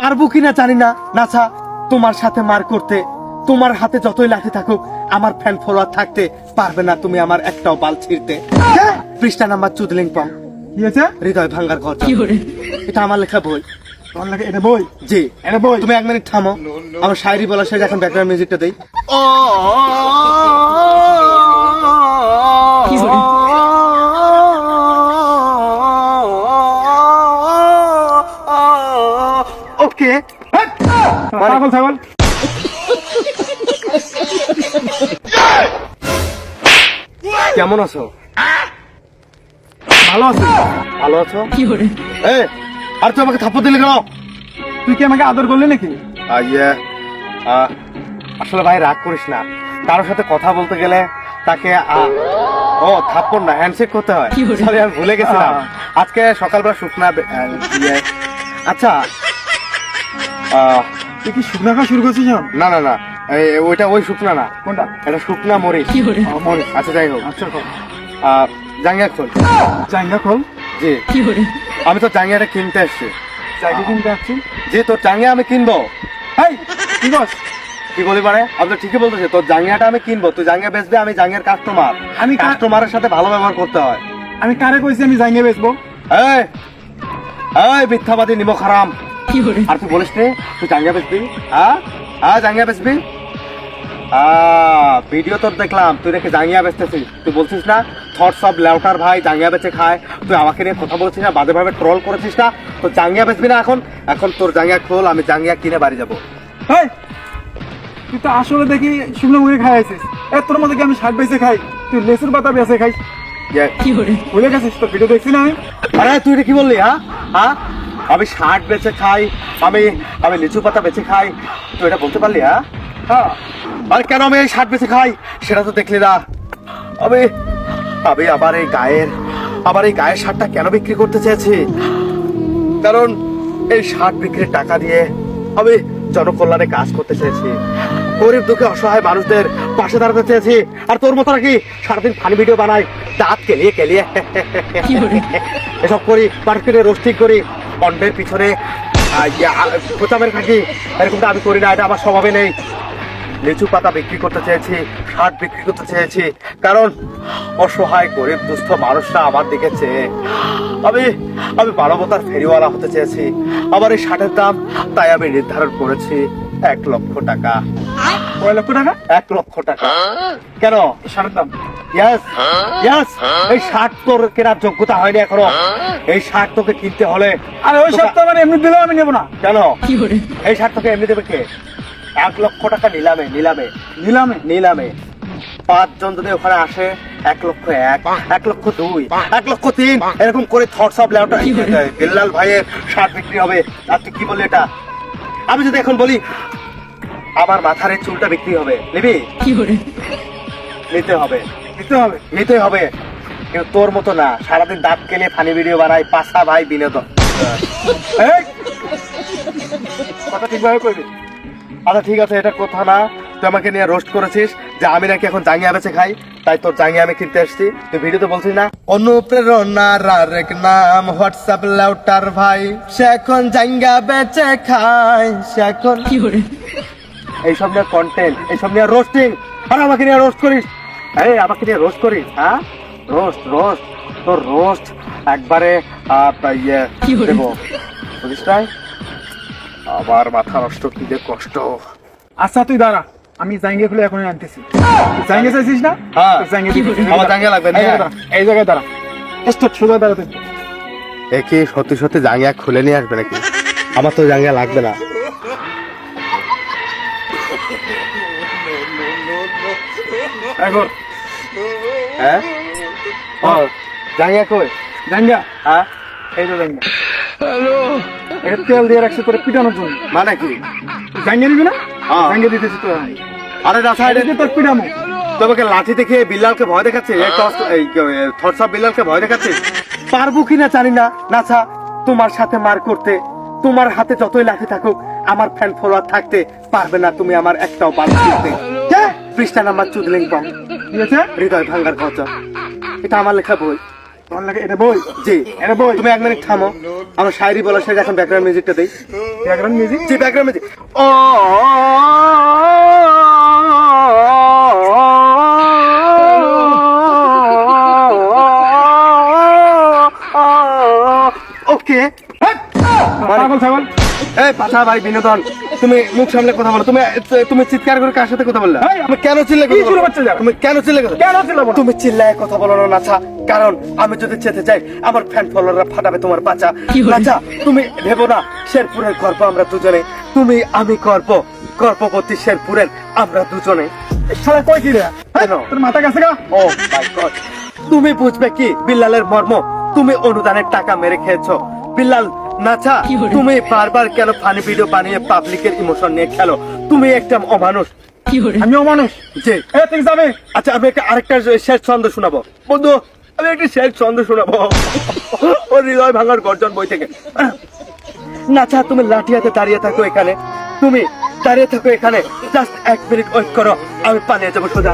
পারব কিনা জানি না নাছা তোমার সাথে মার করতে তোমার হাতে যতই লাঠি থাকুক আমার ফ্যান ফলোয়ার থাকতে পারবে না তুমি আমার একটাও বাল ছিঁড়তে পৃষ্ঠা নাম্বার চুদলিং পং হৃদয় ভাঙ্গার ঘর এটা আমার লেখা বই এটা বই জি এটা বই তুমি এক মিনিট থামো আমার শায়রি বলা শেষ এখন ব্যাকগ্রাউন্ড মিউজিকটা দেই ওকে কেমন আছো? ভালো আছো? ভালো আছো? কি এ আর তুই আমাকে থাপ্পড় দিলি কেন? তুই কি আমাকে আদর করলি নাকি? ইয়ে আসলে ভাই রাগ করিস না। কারোর সাথে কথা বলতে গেলে তাকে ও থাপ্পড় না হ্যান্ডশেক করতে হয়। সরি আমি ভুলে গেছিলাম। আজকে সকালবেলা শুকনা ইয়ে। আচ্ছা। আহ, তুই কি শুকনা খাওয়া শুরু করছিস না না না। ওইটা ওই শুকনা না। কোনটা? এটা শুকনা মরিচ। মরিচ। আচ্ছা যাই হোক। আচ্ছা খোল জাঙ্গিয়া খোল। চাঙ্গা খোল? জি। আমি তো জাঙ্গিয়াটা কিনতে এসছি। চাকরি কিনতে আসছি জি তোর জাঙ্গিয়া আমি কিনবো। এই কি বস কি বলি পারে আমি তো ঠিকই বলতেছি তোর জাঙ্গিয়াটা আমি কিনবো। তুই জাঙ্গিয়া বেচবে আমি জাঙ্গিয়ার কাস্টমার আমি কাস্টমারের সাথে ভালো ব্যবহার করতে হয়। আমি কারে কইছি আমি জাঙ্গে বেচবো? এই এই মিথ্যাবাদী নিমক হারাম আর তুই বলিস নি তুই জাঙ্গিয়া বেচবি? হ্যাঁ? হ্যাঁ জাঙ্গিয়া বেচবি? ভিডিও তোর দেখলাম তুই দেখে জাঙ্গিয়া বেচতেছিস। তুই বলছিস না থটস অফ লেউটার ভাই জাঙ্গিয়া বেচে খায়। তুই আমাকে নিয়ে কথা বলছিস না বাজে ভাবে ট্রল করেছিস না? তো জাঙ্গিয়া বেচবি না এখন? এখন তোর জাঙ্গিয়া খোল আমি জাঙ্গিয়া কিনে বাড়ি যাব। এই তুই তো আসলে দেখি শুকনো মুখে খাই আছিস এ তোর মধ্যে কি আমি শাক বেচে খাই? তুই লেসুর পাতা বেচে খাই ইয়ে, ভুলে গেছিস তোর ভিডিও দেখছি না আমি? আরে তুই এটা কি বললি হ্যাঁ হ্যাঁ আমি শার্ট বেচে খাই আমি আমি লিচু পাতা বেচে খাই। তুই এটা বলতে পারলি হ্যাঁ হ্যাঁ। আর কেন আমি এই শার্ট বেচে খাই? সেটা তো দেখলি না। আমি আমি আবার এই গায়ের আবার এই গায়ের শার্টটা কেন বিক্রি করতে চেয়েছি? কারণ এই শার্ট বিক্রির টাকা দিয়ে আমি জনকল্যাণে কাজ করতে চেয়েছি। গরিব দুঃখে অসহায় মানুষদের পাশে দাঁড়াতে চেয়েছি। আর তোর মতো নাকি সারাদিন ফানি ভিডিও বানাই দাঁত কেলিয়ে কেলিয়ে। এসব করি মার্কেটে রোস্টিং করি অন্ডের পিছনে মেরে থাকি এরকমটা আমি করি না এটা আমার স্বভাবে নেই। লিচু পাতা বিক্রি করতে চেয়েছি শার্ট বিক্রি করতে চেয়েছি। কারণ অসহায় গরিব দুস্থ মানুষরা আমার দিকে চেয়ে। আমি আমি মানবতার ফেরিওয়ালা হতে চেয়েছি। আমার এই শার্টের দাম তাই আমি নির্ধারণ করেছি এক লক্ষ টাকা। কয় লক্ষ টাকা? এক লক্ষ টাকা। কেন? শার্টের দাম। ইয়াস ইয়াস এই শার্ট তোর কেনার যোগ্যতা হয়নি এখনও। এই শার্ট তোকে কিনতে হলে আরে ওই তোকে- সপ্তাহ মানে এমনি দিলেও আমি নেব না। কেন? এই শার্ট তোকে এমনি দেবে কে? এক লক্ষ টাকা নিলামে নিলামে নিলামে নিলামে। পাঁচজন যদি ওখানে আসে এক লক্ষ এক এক লক্ষ দুই এক লক্ষ তিন এরকম করে থটস অফ লেউটা বিল্লাল ভাইয়ের শার্ট বিক্রি হবে আর তুই কি বললি এটা? আমি যদি এখন বলি আমার মাথার এই চুলটা বিক্রি হবে নিবি? নিতে হবে নিতে হবে নিতে হবে। কিন্তু তোর মতো না সারাদিন দাঁত কেলে ফানি ভিডিও বানাই পাশা ভাই বিনোদন। কথা ঠিকভাবে করবি আচ্ছা ঠিক আছে এটা কথা না। তুই আমাকে নিয়ে রোস্ট করেছিস যে আমি নাকি এখন জাঙ্গিয়া বেচে খাই তাই তোর জাঙ্গিয়া আমি কিনতে এসেছি তুই ভিডিওতে বলছিস না? অনুপ্রেরণার আরেক নাম হোয়াটসঅ্যাপ লাউটার ভাই। সে এখন জাঙ্গিয়া বেচে খাই সে এখন এইসব নিয়ে কন্টেন্ট এইসব নিয়ে রোস্টিং আর আমাকে নিয়ে রোস্ট করিস? এই আমাকে নিয়ে রোস্ট করিস হ্যাঁ? রোস্ট রোস্ট তোর রোস্ট একবারে আহ, ইয়ে দেবো। বুঝিস আবার মাথা নষ্ট কি যে কষ্ট। আচ্ছা তুই দাঁড়া আমি জাঙ্গে খুলে এখনই আনতেছি। জাঙ্গে চাইছিস না? হ্যাঁ। জাঙ্গে আমার জাঙ্গে লাগবে, এই জায়গায় দাঁড়া, এই জায়গায় দাঁড়া। স্টপ সোজা দাঁড়াতে এ কি সত্যি সত্যি জাঙ্গিয়া খুলে নিয়ে আসবে নাকি? আমার তো জাঙ্গিয়া লাগবে না। এখন হ্যাঁ? ও জাঙ্গিয়া কই? জাঙ্গা হ্যাঁ? এই তো জাঙ্গা এটা তেল দিয়ে রাখছি তোর পিটানোর জন্য। মানে কি? জাঙ্গে নিবি না? হ্যাঁ। জাঙ্গে দিতেছি তোর। আরে না সাইডে এটা দিয়ে তোর তোমাকে লাঠি দেখে বিল্লালকে ভয় দেখাচ্ছে? বিল্লালকে ভয় দেখাচ্ছে? পারব কিনা জানি না। নাছা তোমার সাথে মার করতে তোমার হাতে যতই লাঠি থাকুক আমার ফ্যান ফলোয়ার থাকতে পারবে না তুমি আমার একটাও বাল ছিঁড়তে। পৃষ্ঠা নাম্বার চুদলিং আছে হৃদয় ভাঙ্গার ঘর এটা আমার লেখা বই। তোমার লাগে এটা বই জি এটা বই তুমি এক মিনিট থামো আমার শায়রি বলার সাথে এখন ব্যাকগ্রাউন্ড মিউজিকটা দেই ব্যাকগ্রাউন্ড মিউজিক জি ব্যাকগ্রাউন্ড মিউজিক ও ওকে পাগল ছাগল? এই পাঠা ভাই বিনোদন। তুমি মুখ সামনে কথা বলো। তুমি তুমি চিৎকার করে কার সাথে কথা বললে? এই, কেন চিল্লে কি শুরু করছ তুমি কেন চিল্লে কেন চিল্লাবো তুমি চিল্লায় কথা বলো না নাছা কারণ আমি যদি যেতে চাই আমার ফ্যান ফলোয়াররা ফাটাবে তোমার নাচা তুমি ভেবো না শেরপুরের গর্ব আমরা দুজনে। তুমি আমি গর্ব। গর্ভবতী শেরপুরের আমরা দুজনে। শালা কই কি রে? তোর মাথা গেছে গা? ও মাই গড তুমি বুঝবে কি বিল্লালের মর্ম? তুমি অনুদানের টাকা মেরে খেয়েছো। বিল্লাল নাচা তুমি বারবার কেন ফানি ভিডিও বানিয়ে পাবলিকের ইমোশন নিয়ে খেলো? তুমি একটা অমানুষ। আমি অমানুষ? যে এ যাবে আচ্ছা আমি একটা আরেকটা শেষ ছন্দ শোনাবো। বন্ধু আমি একটা শেষ ছন্দ শোনাবো। ও হৃদয় ভাঙার গর্জন বই থেকে। নাচা তুমি লাঠি হাতে দাঁড়িয়ে থাকো এখানে। তুমি দাঁড়িয়ে থাকো এখানে। জাস্ট এক মিনিট ওয়েট করো। আমি পালিয়ে যাব সোজা।